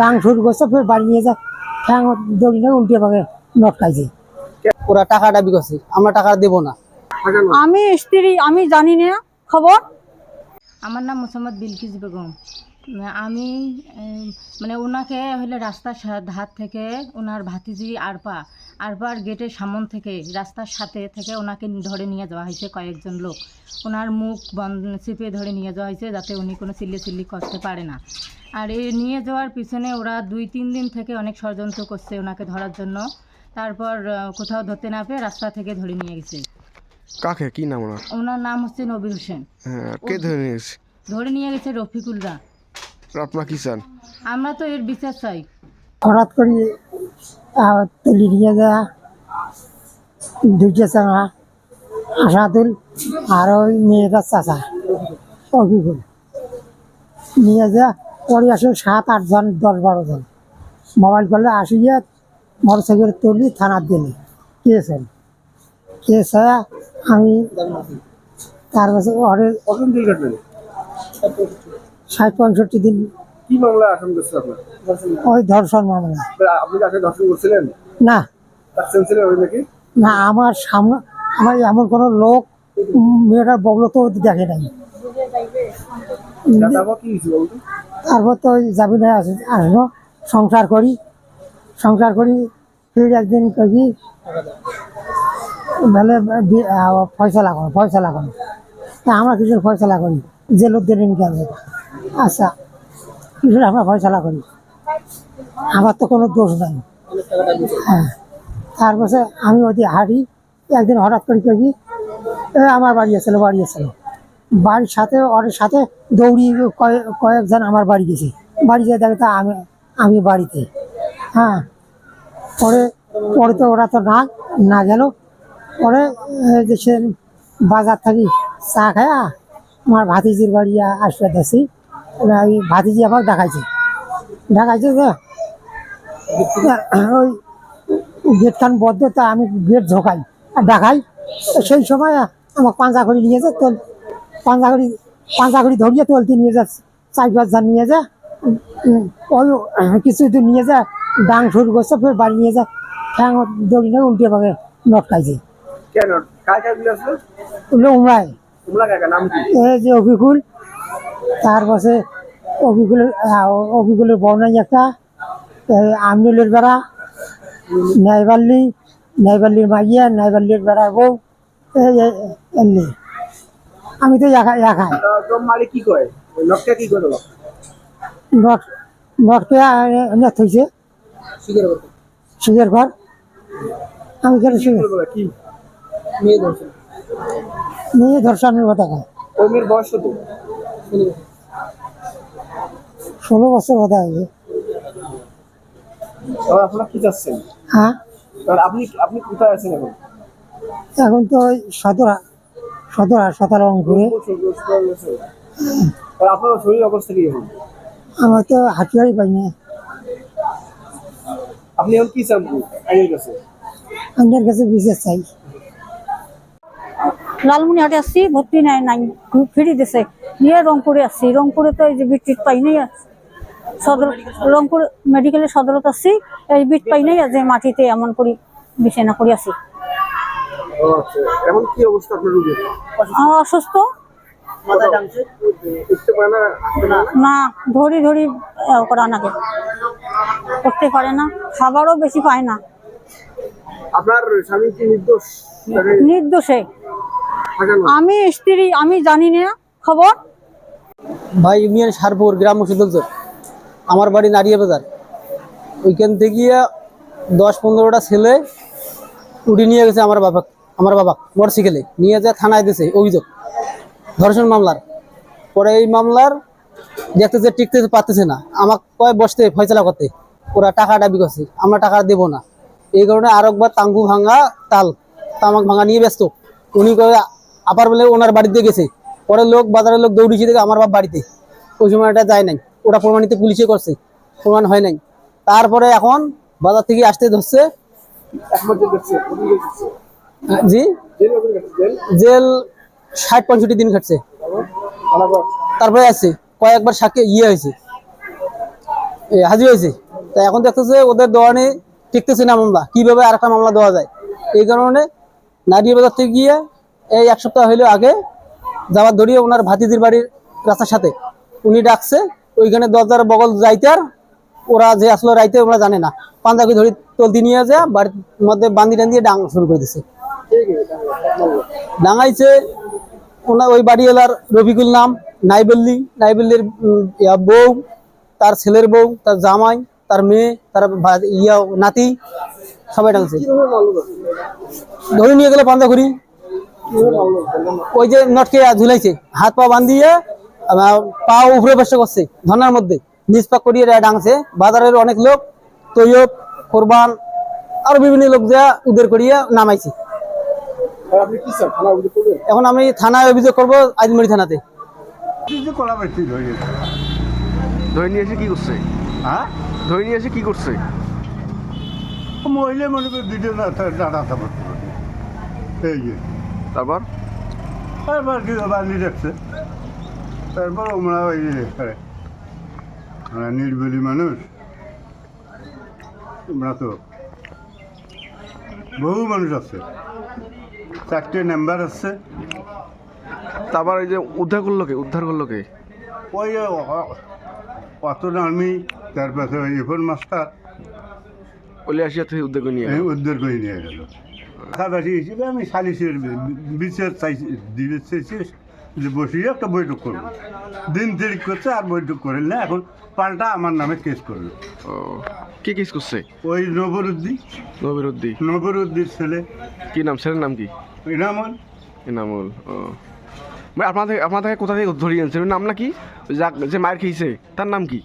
ডাং শুরু করছে ফের বাড়ি নিয়ে যা ঠ্যাং দড়ি নিয়ে উল্টে পাকে নটকাইছে ওরা টাকা দাবি করছে আমরা টাকা দেবো না। আমি স্ত্রী আমি জানি না খবর? আমার নাম মোসাম্মদ বিলকিস বেগম। আমি মানে ওনাকে হলে রাস্তার ধার থেকে ওনার ভাতিজি আরপা আরপার গেটের সামন থেকে রাস্তার সাথে থেকে ওনাকে ধরে নিয়ে যাওয়া হয়েছে কয়েকজন লোক। ওনার মুখ বন্ধ চেপে ধরে নিয়ে যাওয়া হয়েছে যাতে উনি কোনো চিল্লি চিল্লি করতে পারে না। আর এই নিয়ে যাওয়ার পিছনে ওরা দুই তিন দিন থেকে অনেক ষড়যন্ত্র করছে ওনাকে ধরার জন্য। তারপর কোথাও ধরতে না পেয়ে রাস্তা থেকে ধরে নিয়ে গেছে। কাকে? কি নাম ওনার? ওনার নাম হচ্ছে নবীর হোসেন। হ্যাঁ কে ধরে নিয়েছে ধরে নিয়ে গেছে রফিকুলরা। আপনার কি চান? আমরা তো এর বিচার চাই। হঠাৎ করে আহ, তুলি নিয়ে যা দুইটা চাঙা আশাদুল আর ওই মেয়েটা চাচা অভিগুল। নিয়ে যা পরে আসে সাত আটজন দশ বারো জন। মোবাইল করলে আসিয়ে মোটর সাইকেল তুলি থানার দিলে। কেস হল কেস হয়ে আমি তার কাছে ষাট পঁয়ষট্টি দিন। কি মামলা আসাম করছিল আপনার? ওই ধর্ষণ মামলা আপনি কাকে দর্শন করছিলেন? না। না আমার সামনে আমার এমন কোনো লোক মেয়েটার বগলো তো দেখে নাই। তারপর তো ওই জামিনে আস- আসলো সংসার করি। সংসার করি, ফির একদিন কী, বলে ফয়সলা করো ফয়সলা করো তা আমরা কিছু ফয়সলা করি লোকদের ইনকাম আচ্ছা কিছু আমরা ফয়সলা করি আমার তো কোনো দোষ নাই। হ্যাঁ তারপরে আমি ওদি হাঁটি, একদিন হঠাৎ করে কি আমার বাড়ি এসেছিল বাড়ি এসেছিল বাড়ির সাথে, ওর সাথে দৌড়ি কয়েক কয়েকজন আমার বাড়ি গেছে। বাড়ি যেয়ে দেখে তা আমি আমি বাড়িতে। হ্যাঁ পরে পরে তো ওরা তো না না গেল। পরে সে বাজার থাকি চা খায়া আমার ভাতিজির বাড়ি আসবে দেখছি। ওই ভাতিজি আবার দেখাইছে দেখাইছে যে, ওই গেটখান বদ্ধ তা আমি গেট ঝোঁকাই। আর দেখাই সেই সময় আমার পাঁচা করে নিয়েছে যা পাঁচা করে ধরিয়ে তোলতে নিয়ে যা চার পাঁচটা নিয়ে যা ওই কিছু দূর নিয়ে যা ডাং শুরু করছে ফের বাড়ি নিয়ে যা ঠ্যাং দড়ি নিয়ে উল্টে পাকে নটকাইছে। উমরায় এই যে অবিকুল তারপরে অবিকুলের আহ, অবিকুলের বর্ণাই একটা এই আমনুলের বেড়া নাইবাল্লি নাইবাল্লির মাইয়া নাইবাল্লির বেড়ার বউ এই। আমি তো আহ, মালিক কি করে? কি করে এনে থইছে সিজের ঘর। আমি কেন কি মেয়ে ধরছে। নিয়ে ধর্ষণের কথা কয় ওই মেয়ের বয়স কত? ষোলো বছর কথা আপনারা কি চাচ্ছেন? হ্যাঁ? আপনি আপনি কোথায় আছেন এখন? এখন তো ওই সতেরো সতেরো সতেরো অঙ্কুরে আপনার শরীর অবস্থা কি এখন? আমার তো হাতিয়ারই পাই না আপনি এখন কি চান? আইনের কাছে। আমার কাছে বিশেষ চাই। লালমনিহাটে আসছি ভর্তি নাই নাই। ফিরি দিছে। নিয়ে রংপুরে আসছি। রংপুরে তো এই যে বিট পাই নাই সদর রংপুর মেডিকেলের সদরত আসছি এই বিট পাই নাই যে মাটিতে এমন করি বিছানা করে আছি। আচ্ছা। কি অবস্থা আপনার রোগীর আমার অসুস্থ? উঠতে পারে না? ধরি করা নাকি করতে পারে না। খাবারও বেশি পায় না। আপনার স্বামী কি নির্দোষ? নির্দোষে। আমি স্ত্রী আমি জানি না। খবর? ভাই ইউনিয়ন সারপুর গ্রাম মুর্শিদগঞ্জ আমার বাড়ি নারিয়া বাজার। ওইখান থেকে দশ পনেরোটা ছেলে উঠে নিয়ে গেছে আমার বাবা আমার বাবা মোটরসাইকেলে নিয়ে যা থানায় দিয়েছে অভিযোগ। ধর্ষণ মামলার। পরে এই মামলার দেখতেছে টিকতে পারতেছে না। আমাকে কয়, বসতে, ফয়সলা করতে। ওরা টাকা দাবি করছে, আমরা টাকা দেবো না। এই কারণে আর একবার তাঙ্গু ভাঙা তাল, তামাক ভাঙা নিয়ে ব্যস্ত। উনি কয়ে আবার বলে ওনার বাড়িতে গেছে। পরে লোক, বাজারের লোক দৌড়িয়েছে দেখে আমার বাপ বাড়িতে। ওই সময় এটা যায় নাই। ওটা প্রমাণিত পুলিশে করছে। প্রমাণ হয় নাই। তারপরে এখন বাজার থেকে আসতে ধরছে। জি? জেল ষাট পঁয়ষট্টি দিন খাটছে। তারপরে আছে, কয়েকবার সাক্ষী ইয়ে হয়েছে। হাজির হয়েছে। তা এখন দেখতেছে ওদের দেওয়ানি টিকতেছে না মামলা। কীভাবে আর একটা মামলা দেওয়া যায়? এই কারণে নারিয়া বাজার থেকে গিয়ে এই এক সপ্তাহ হইল আগে যাওয়ার ধরিয়ে ওনার ভাতিজির বাড়ির রাস্তার সাথে। উনি ডাকছে, ওইখানে দরজার বগল যাইতে আর ওরা যে আসলে রাইতে ওরা জানে না। পাঞ্জাবি ধরি তলতি নিয়ে যায়, বাড়ির মধ্যে বান্দি দিয়ে ডাং শুরু করে দিছে। ডাঙাইছে ওনার ওই বাড়িওয়ালার রফিকুল নাম, নাইবল্লি, নাইবল্লির বউ, তার ছেলের বউ, তার জামাই, তার মেয়ে, তার ইয়া নাতি, সবাই ডাঙছে? ধরে নিয়ে গেলে পান্দা না। ওই যে নটকে ঝুলাইছে, হাত পা বান্ধিয়ে পা উপরে বসে করছে ধনার মধ্যে নিজ পা করিয়ে ডাঙছে বাজারের অনেক লোক, তৈয়ব, কোরবান, আরও বিভিন্ন লোক যা উদের করিয়া নামাইছে আর আপনি কি চান থানা অভিযোগ করবেন এখন আমি থানায় অভিযোগ করব আজমরি থানাতে। ধরে নিয়ে এসে কি করছে? হ্যাঁ? ধরে নিয়ে এসে কি করছে? মহিলা মনে করি দুটো না দাদা থাকবে এই যে। তারপর? তারপর কি বান্ধি রাখছে তারপর আমরা ওই যে করে নির্বলি মানুষ। তোমরা তো বহু মানুষ আছে। চারটে নাম্বার আছে। তারপর এই যে উদ্ধার করল কে? উদ্ধার করল কে? ওই যে অ- অত আমি তারপরে ওই এফোন মাস্টার বলে আসিয়া থেকে উদ্ধার করে নিয়ে। উদ্ধার করে নিয়ে গেল। কাছাকাছি হিসেবে আমি সালিশের বিচার চাইছি দিবে চাইছি। যে বসিয়ে একটা বৈঠক করব দিন তারিখ করছে আর বৈঠক করেন না এখন পাল্টা আমার নামে কেস করল। ও কি কেস করছে? ওই নবরুদ্দি। নবিরুদ্দি। নবরুদ্দির ছেলে। কি নাম ছেলের নাম কি? ইনামল এনামুল ও। মানে আপনাদের আপনাদের কোথা থেকে ধরিয়ে আনছে নাম না কি যাক- যে মায়ের খেয়েছে তার নাম কি?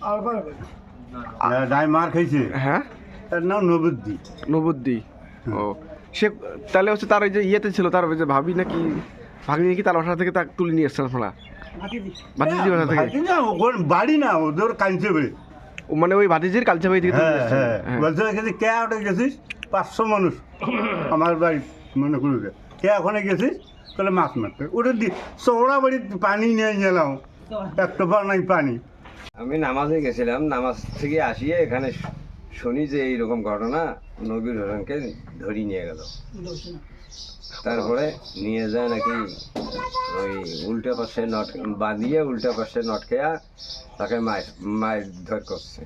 ডাই মার খাইছে হ্যাঁ? তার নাম নবরুদ্দি। নবুদ্দি ও। সে তাহলে হচ্ছে তার ওই যে ইয়েতে ছিল তার ওই যে ভাবি নাকি? ভাগ্নি নাকি তার বাসা থেকে তাকে তুলে নিয়ে এসছেন আপনারা ভাতিজি। বাসা থেকে? না বাড়ি না ওদের কাঁদছে বেড়ে। ও মানে ওই ভাতিজির কালচা বাড়ি থেকে তুলে হ্যাঁ নিয়ে এসছেন হ্যাঁ। হ্যাঁ। বলছে গেছিস কে ওটা গেছিস? পাঁচশো মানুষ। আমার বাড়ি মনে করি কে ওখানে গেছিস? তাহলে মাছ মারতে। ওটা দি চৌড়া বাড়ি পানি নিয়ে গেলাম। এক টোপা নাই পানি। আমি নামাজে গেছিলাম নামাজ থেকে আসিয়ে এখানে শুনি যে এইরকম ঘটনা নবীর হোসেনকে ধরি নিয়ে গেল। তারপরে নিয়ে যায় নাকি ওই উল্টা পাশে নট, বাঁধিয়ে উল্টা পাশে নটকেয়া তাকে মায়ের মায়ের ধর করছে।